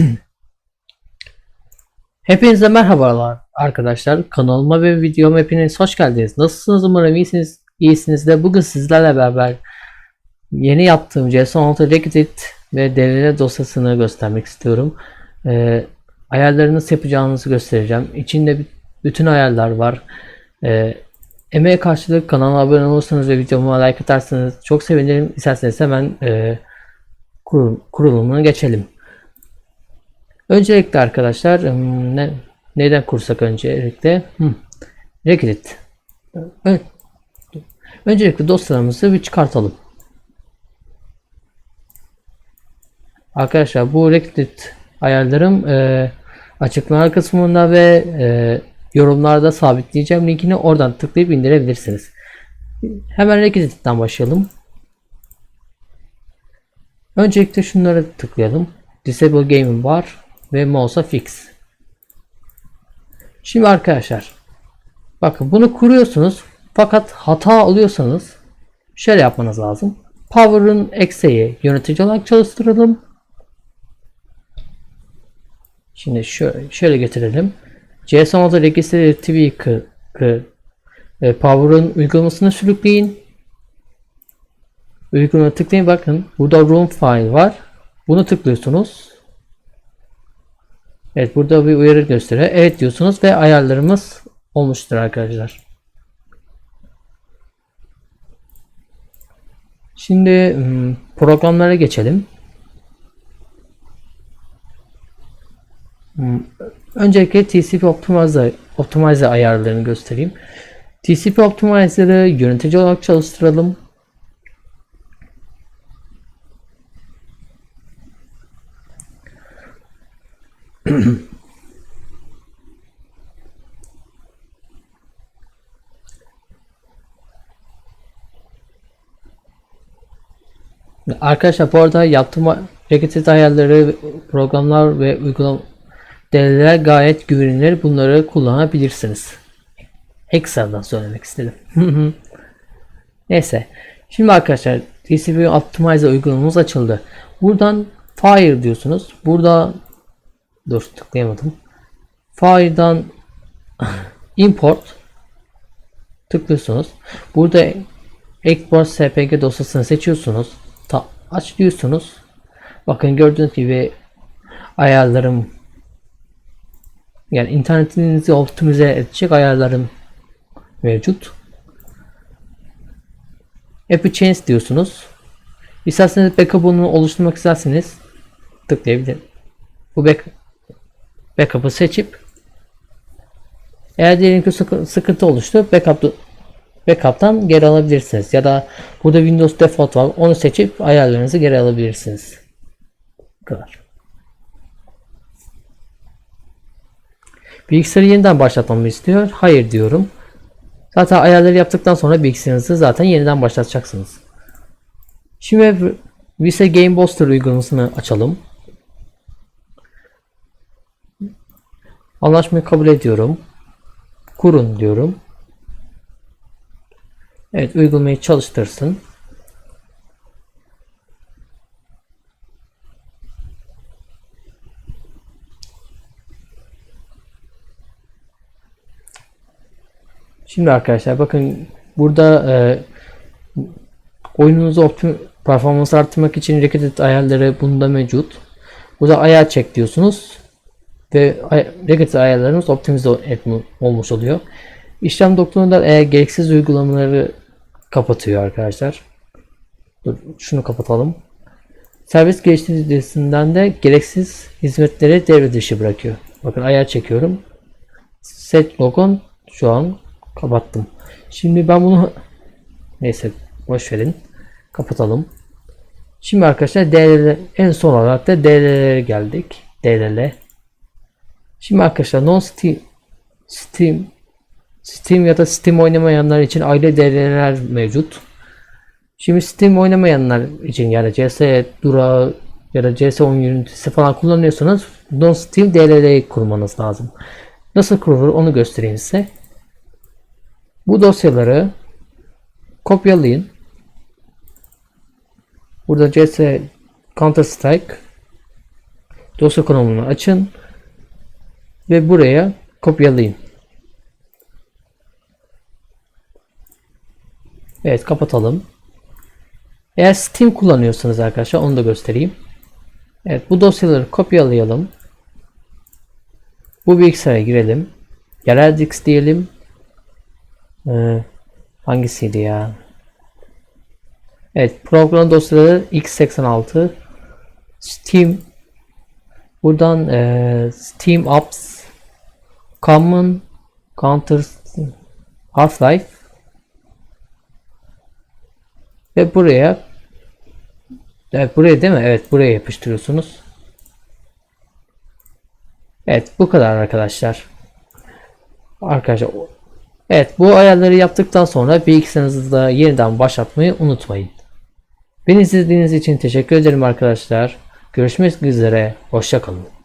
Hepinize merhabalar arkadaşlar. Kanalıma ve videoma hepiniz hoş geldiniz. Nasılsınız? Umarım iyisiniz. İyisiniz de bugün sizlerle beraber yeni yaptığım CS16 Reddit ve DLL dosyasını göstermek istiyorum. Ee, ayarları nasıl yapacağınızı göstereceğim. İçinde bütün ayarlar var. Ee, emeğe karşılık kanala abone olursanız ve videoma like atarsanız çok sevinirim. İsterseniz hemen e, kurul- kurulumuna geçelim. Öncelikle arkadaşlar ne, neyden kursak öncelikle? Hmm. Ö- Öncelikle dosyalarımızı bir çıkartalım. Arkadaşlar bu Reddit ayarlarım e, açıklama kısmında ve e, yorumlarda sabitleyeceğim linkini oradan tıklayıp indirebilirsiniz. Hemen Reddit'ten başlayalım. Öncelikle şunlara tıklayalım. Disable Gaming var ve Mouse'a Fix. Şimdi arkadaşlar bakın bunu kuruyorsunuz fakat hata alıyorsanız şöyle yapmanız lazım. Power'ın eksiği yönetici olarak çalıştıralım. Şimdi şöyle, şöyle getirelim. CS10'da Register TV Power'ın uygulamasını sürükleyin. Uygulamaya tıklayın bakın. Burada room file var. Bunu tıklıyorsunuz. Evet burada bir uyarı gösteriyor. Evet diyorsunuz ve ayarlarımız olmuştur arkadaşlar. Şimdi hmm, programlara geçelim. Hmm, Öncelikle TCP Optimizer, Optimizer ayarlarını göstereyim. TCP Optimizer'ı yönetici olarak çalıştıralım. Arkadaşlar bu arada yaptığım Reddit ayarları, programlar ve uygulama değerler gayet güvenilir. Bunları kullanabilirsiniz. Excel'dan söylemek istedim. Neyse. Şimdi arkadaşlar TCP Optimizer uygulamamız açıldı. Buradan Fire diyorsunuz. Burada dur tıklayamadım. Fire'dan import tıklıyorsunuz. Burada export spg dosyasını seçiyorsunuz. Ta aç diyorsunuz. Bakın gördüğünüz gibi ayarlarım yani internetinizi optimize edecek ayarlarım mevcut. App'i change diyorsunuz. İsterseniz backup'ını oluşturmak isterseniz tıklayabilir. Bu back, backup'ı seçip eğer diyelim ki sıkı- sıkıntı oluştu backup backup'tan geri alabilirsiniz. Ya da burada Windows Default var. Onu seçip ayarlarınızı geri alabilirsiniz. Bu kadar. Bilgisayarı yeniden başlatmamı istiyor. Hayır diyorum. Zaten ayarları yaptıktan sonra bilgisayarınızı zaten yeniden başlatacaksınız. Şimdi Visa Game Booster uygulamasını açalım. Anlaşmayı kabul ediyorum. Kurun diyorum. Evet uygulamayı çalıştırsın. Şimdi arkadaşlar bakın burada e, oyununuzu optim performans arttırmak için Reddit ayarları bunda mevcut. Burada ayar çek diyorsunuz ve ay- Reddit ayarlarınız optimize olmuş oluyor. İşlem doktorunda eğer gereksiz uygulamaları kapatıyor arkadaşlar. Dur, şunu kapatalım. Servis geliştiricisinden de gereksiz hizmetleri devre dışı bırakıyor. Bakın ayar çekiyorum. Set logon şu an kapattım. Şimdi ben bunu neyse boş verin. Kapatalım. Şimdi arkadaşlar DLL en son olarak da DLL'ye geldik. DLL. Şimdi arkadaşlar non Steam Steam ya da Steam oynamayanlar için ayrı DLL'ler mevcut. Şimdi Steam oynamayanlar için yani CS Dura ya da CS oyun yöneticisi falan kullanıyorsanız non Steam DLL'yi kurmanız lazım. Nasıl kurulur onu göstereyim size. Bu dosyaları kopyalayın. Burada CS Counter Strike dosya konumunu açın ve buraya kopyalayın. Evet kapatalım. Eğer Steam kullanıyorsanız arkadaşlar onu da göstereyim. Evet bu dosyaları kopyalayalım. Bu bilgisayara girelim. Yerel disk diyelim. Ee, hangisiydi ya? Evet program dosyaları x86 Steam buradan e, Steam Apps Common Counter Half-Life ve buraya evet buraya değil mi? Evet buraya yapıştırıyorsunuz. Evet bu kadar arkadaşlar. Arkadaşlar Evet bu ayarları yaptıktan sonra bilgisayarınızı da yeniden başlatmayı unutmayın. Beni izlediğiniz için teşekkür ederim arkadaşlar. Görüşmek üzere. Hoşçakalın.